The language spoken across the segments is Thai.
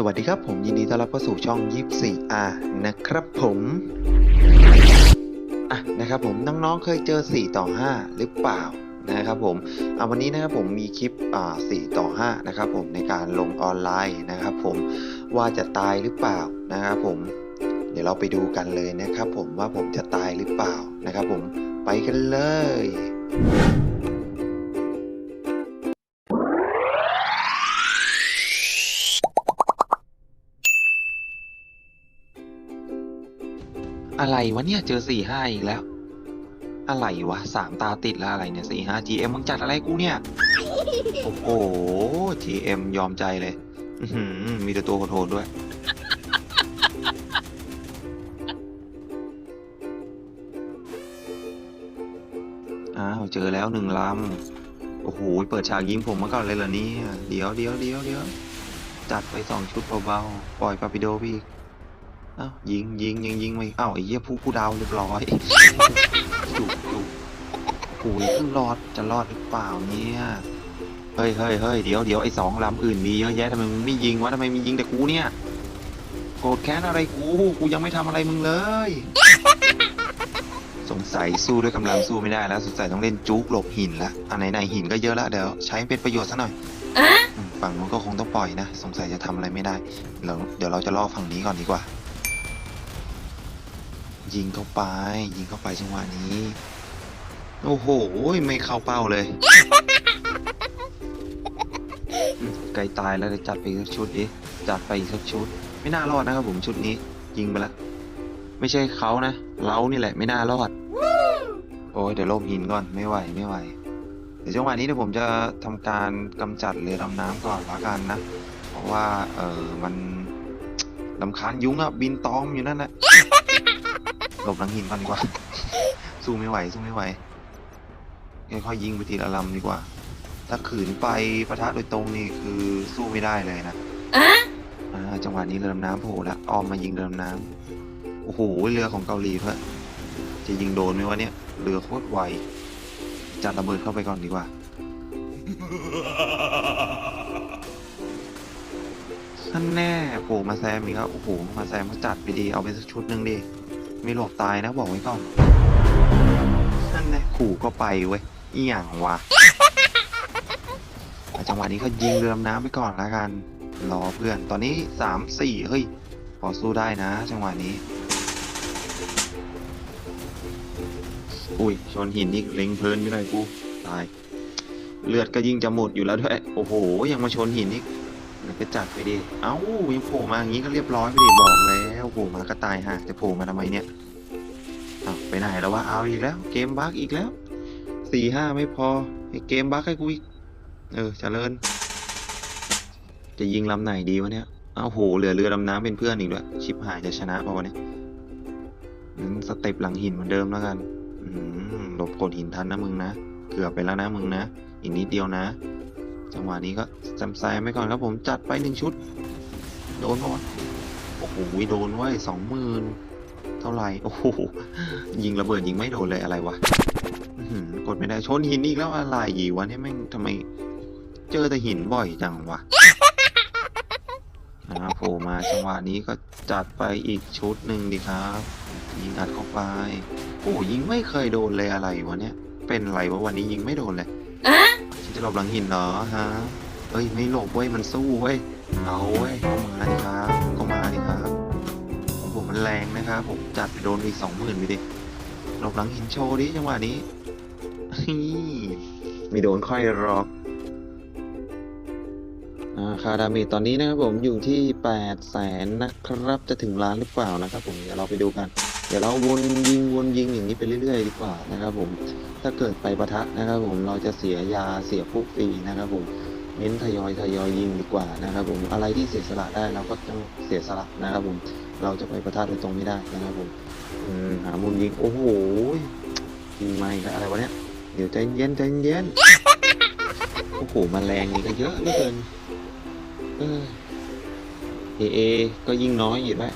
สวัสดีครับผมยินดีต้อนรับเข้าสู่ช่อง 24R นะครับผมอะนะครับผมน้องๆเคยเจอ 4 ต่อ 5 หรือเปล่านะครับผมเอาวันนี้นะครับผมมีคลิปอ่า4ต่อ 5 นะครับผมในการลงออนไลน์นะครับผมว่าจะตายหรือเปล่านะครับผมเดี๋ยวเราไปดูกันเลยนะครับผมว่าผมจะตายหรือเปล่านะครับผมไปกันเลย อะไรวะเนี่ยเจอสี่ห้าอีกแล้ว อะไรวะสามตาติดแล้วอะไรเนี่ยสี่ห้า GM มึงจัดอะไรกูเนี่ย โอ้โห GM ยอมใจเลยมีแต่ตัวโหดด้วย อ้าว เจอแล้วหนึ่งลำ โอ้โห เปิดฉากยิงผมมาก่อนเลยเหรอเนี่ย เดี๋ยวเดี๋ยวเดี๋ยวเดี๋ยวจัดไปสองชุดเบาๆ ปล่อยปาปิโดไปอีก อ้าวยิงยิงยิงยิงไม่อ้าวไอ้เหี้ยผู้ผู้ดาวเรียบร้อยจุกจุกโอ้ยเพิ่งรอดจะรอดหรือเปล่าเนี่ยเฮ้ยเฮ้ยเฮ้ยเดี๋ยวเดี๋ยวไอ้สองลำอื่นมีเยอะแยะทำไมมึงไม่ยิงวะทำไมมึงยิงแต่กูเนี่ยโกรธแค้นอะไรกูกูยังไม่ทำอะไรมึงเลย สงสัยสู้ด้วยกำลังสู้ไม่ได้แล้วสงสัยต้องเล่นจุกหลบหินละอันไหนไหนหินก็เยอะละเดี๋ยวใช้เป็นประโยชน์ซะหน่อยอืมฝั่งนู้นก็คงต้องปล่อยนะ สงสัยจะทำอะไรไม่ได้เราเดี๋ยวเราจะล่อฝั่งนี้ก่อนดีกว่า ยิงเข้าไป ยิงเข้าไปจังหวะนี้ โอ้โห ไม่เข้าเป้าเลยไกลตายแล้วจัดไปสักชุดดิจัดไปสักชุด ไม่น่ารอดนะครับผมชุดนี้ ยิงไปแล้วไม่ใช่เขานะเรานี่แหละไม่น่ารอด โอ้ยเดี๋ยวลบหินก่อนไม่ไหวไม่ไหวเดี๋ยวจังหวะนี้เดี๋ยวผมจะทำการกำจัดเรือดำน้ำก่อนละกันนะ เพราะว่าเออมันลำคาญยุงอะบินตอมอยู่นั่นแหละ หลบหลังหินก่อนดีกว่า สู้ไม่ไหว สู้ไม่ไหวค่อยๆยิงไปทีละลำดีกว่า ถ้าขืนไปปะทะโดยตรงนี่คือสู้ไม่ได้เลยนะอ่าจังหวะนี้เรือดำน้ำโผล่ละออมมายิงเรือดำน้ำโอ้โหเรือของเกาหลีเพื่อจะยิงโดนไหมวะเนี่ยเรือโคตรไวจัดระเบิดเข้าไปก่อนดีกว่าท่านแน่โผล่มาแซมอีกแล้วโอ้โหมาแซมก็จัดไปดีเอาไปสักชุดหนึ่งดิไม่หลบตายนะบอกไว้ก่อนท่นแน่ขู่ก็ไปเว้ยอีหยังวะอะจังหวะนี้ก็ยิงเรือดำน้ำไปก่อนละกัน รอเพื่อนตอนนี้สามสี่เฮ้ยพอสู้ได้นะ จังหวะนี้ อุ้ยชนหินอีกเล็งเพลินไม่ได้กูตาย เลือดก็ยิ่งจะหมดอยู่แล้วด้วย โอ้โห ยังมาชนหินอีกก็จัดไปดิ เอ้ายังโผล่มาอย่างนี้ก็เรียบร้อยไปดิบอกแล้ว โผล่มาก็ตายห่าจะโผล่มาทำไมเนี่ยอ้าวไปไหนแล้ววะเอาอีกแล้ว เกมบั๊กอีกแล้วสี่ห้าไม่พอไอ้เกมบั๊กให้กูอีกเออเจริญ จะยิงลำไหนดีวะเนี่ยเอ้าโหเหลือเรือดำน้ำเป็นเพื่อนอีกด้วยชิบหายจะชนะป่าวะเนี่ยอืมสเต็ปหลังหินเหมือนเดิมแล้วกันอืมหลบกดหินทันนะมึงนะเกือบไปแล้วนะมึงนะอีกนิดเดียวนะ จังหวะนี้ก็แซมแซมไปก่อนครับผมจัดไปหนึ่งชุด โดนปะวะ โอ้โหโดนไว้สองหมื่นเท่าไหร่โอ้โหยิงระเบิดยิงไม่โดนเลยอะไรวะอื้อหือกดไม่ได้ชนหินอีกแล้วอะไรวะเนี่ยแม่งทำไม เจอแต่หินบ่อยจังวะอ่าโผล่มาจังหวะนี้ก็จัดไปอีกชุดหนึ่งดีครับยิงอัดเข้าไปโอ้ยิงไม่เคยโดนเลยอะไรวะเนี่ย เป็นไรวะวันนี้ยิงไม่โดนเลยฉันจะหลบหลังหินเหรอฮะ เอ้ยไม่หลบเว้ยมันสู้เว้ยเอาเว้ยก็มาดิครับก็มาดิครับของผมมันแรงนะครับผมจัดไปโดนอีกสองหมื่นไปดิหลบหลังหินโชว์ดิจังหวะนี้ฮี่ไม่โดนค่อยรอกคาดาเมจตอนนี้นะครับผมอยู่ที่แปดแสนนะครับจะถึงล้านหรือเปล่านะครับ ผมเดี๋ยวเราไปดูกัน เดี๋ยวเราวนยิงวนยิงอย่างนี้ไปเรื่อยๆ ดีกว่านะครับ ผมถ้าเกิดไปปะทะนะครับ ผมเราจะเสียยาเสียพวกฟรีนะครับผม เน้นทยอยทยอยยิงดีกว่านะครับผมอะไรที่เสียสละได้เราก็ต้องเสียสละนะครับผมเราจะไปประทะโดยตรงไม่ได้นะครับผมหามุมยิงโอ้โหยิงไม่อะไรวะเนี่ยเดี๋ยวใจเย็นใจเย็นโอ้โหมันแรงนี่ก็เยอะเหลือเกินเออเอก็ยิ่งน้อยอยู่ด้วย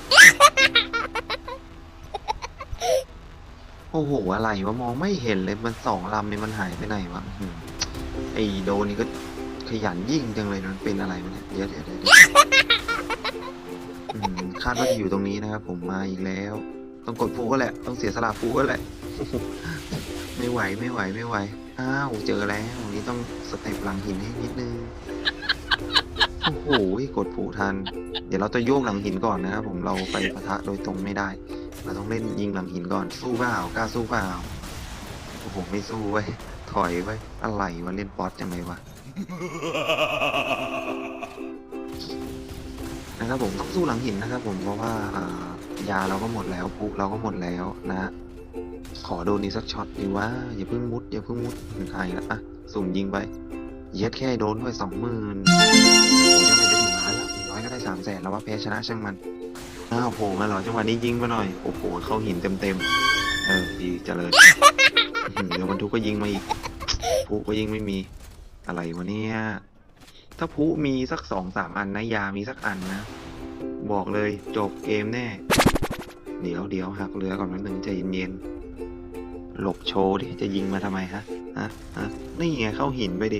โอ้โห อะไรวะ มองไม่เห็นเลย มันสองลำเนี่ยมันหายไปไหนวะอื้อหือไอโดนี่ก็ ยันยิ่งจังเลยมันเป็นอะไรวะเนี่ยเดี๋ยวเดี๋ยวเดี๋ยวคาดว่าจะอยู่ตรงนี้นะครับ ผมมาอีกแล้ว ต้องกดฟูก็แหละ ต้องเสียสละฟูก็แหละ ไม่ไหวไม่ไหวไม่ไหว อ้าวเจอแล้ววันนี้ต้องสเต็ปหลังหินให้นิดนึง โอ้โหกดผูทัน เดี๋ยวเราจะโยกหลังหินก่อนนะครับผมเราไปปะทะโดยตรงไม่ได้ เราต้องเล่นยิงหลังหินก่อน สู้เปล่ากล้าสู้เปล่าโอ้โหไม่สู้เว้ยถอยไว้ยอะไรวะเล่นป๊อตจังเลยวะ นะครับผมต้องสู้หลังหินนะครับผมเพราะว่าอ่ายาเราก็หมดแล้วปุ๊เราก็หมดแล้วนะ ขอโดนอีกสักช็อตดีว่าอย่าเพิ่งมุดอย่าเพิ่งมุดถึงใครละอะสุ่มยิงไปเย็ดแค่โดนด้วยสองหมื่นจะไม่ได้ถึงล้านละอย่างน้อยก็ได้สามแสนแล้วว่าแพ้ชนะช่างมันอ้าวโผล่มาหรอจังหวะนี้ยิงไปหน่อยโอ้โหเข้าหินเต็มเต็มเออดีเจริญเดี๋ยวบรรทุกก็ยิงมาอีกผู้ก็ยิงไม่มี อะไรวะเนี่ย ถ้าผู้มีสักสองสามอันนะยามีสักอันนะ บอกเลยจบเกมแน่ เดี๋ยวเดี๋ยวหักเรือก่อนนิดนึงใจเย็นๆหลบโชว์ดิ จะยิงมาทำไมฮะฮะฮะนี่ไงเข้าหินไปดิ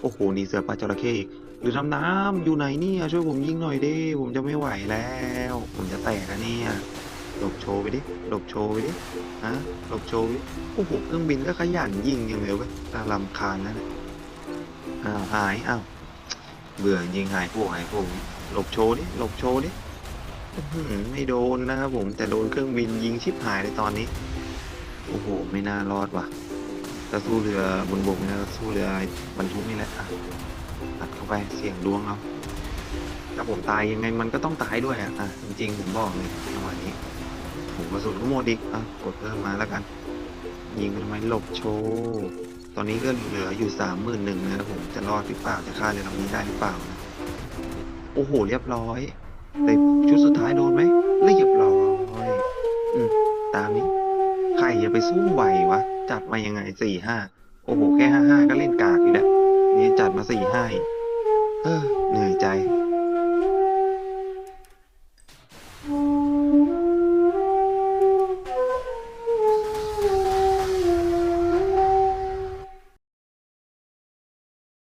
โอ้โหนี่เสือปลาจระเข้อีกหรือทำน้ำอยู่ไหนเนี่ย ช่วยผมยิงหน่อยดิ ผมจะไม่ไหวแล้ว ผมจะแตกแล้วเนี่ยหลบโชว์ไปดิหลบโชว์ไปดิฮะหลบโชว์ไปดิโอ้โหเครื่องบินก็ขยันยิงอย่างเร็วเว้ยตาลำคาญนั่นน่ะ อ้าวหายอ้าวเบื่อยิงหายพวกหายพวกหลบโชว์ดิหลบโชว์ดิไม่โดนนะครับผมแต่โดนเครื่องบินยิงชิบหายเลยตอนนี้ โอ้โห ไม่น่ารอดว่ะถ้าสู้เรือบนบกนี่ยสู้เรือบรรทุกนี่แหละอัดเข้าไปเสี่ยงดวงเอาถ้าผมตายยังไงมันก็ต้องตายด้วยอะอะจริงๆผมบอกเลยจังหวะนี้ ผมกระสุนก็หมดอีกอะกดเพิ่มมาแล้วกัน ยิงไปทำไมหลบโชว์ ตอนนี้ก็เหลืออยู่สามหมื่นหนึ่งนะครับผมจะรอดหรือเปล่าจะฆ่าเรือลำนี้ได้หรือเปล่านะโอ้โหเรียบร้อยแต่ชุดสุดท้ายโดนไหมเรียบร้อยอืมตามนี้ใครจะไปสู้ไหววะจัดมายังไงสี่ห้าโอ้โหแค่ห้าห้าก็เล่นกากอยู่แล้วนี่จัดมาสี่ห้าเออ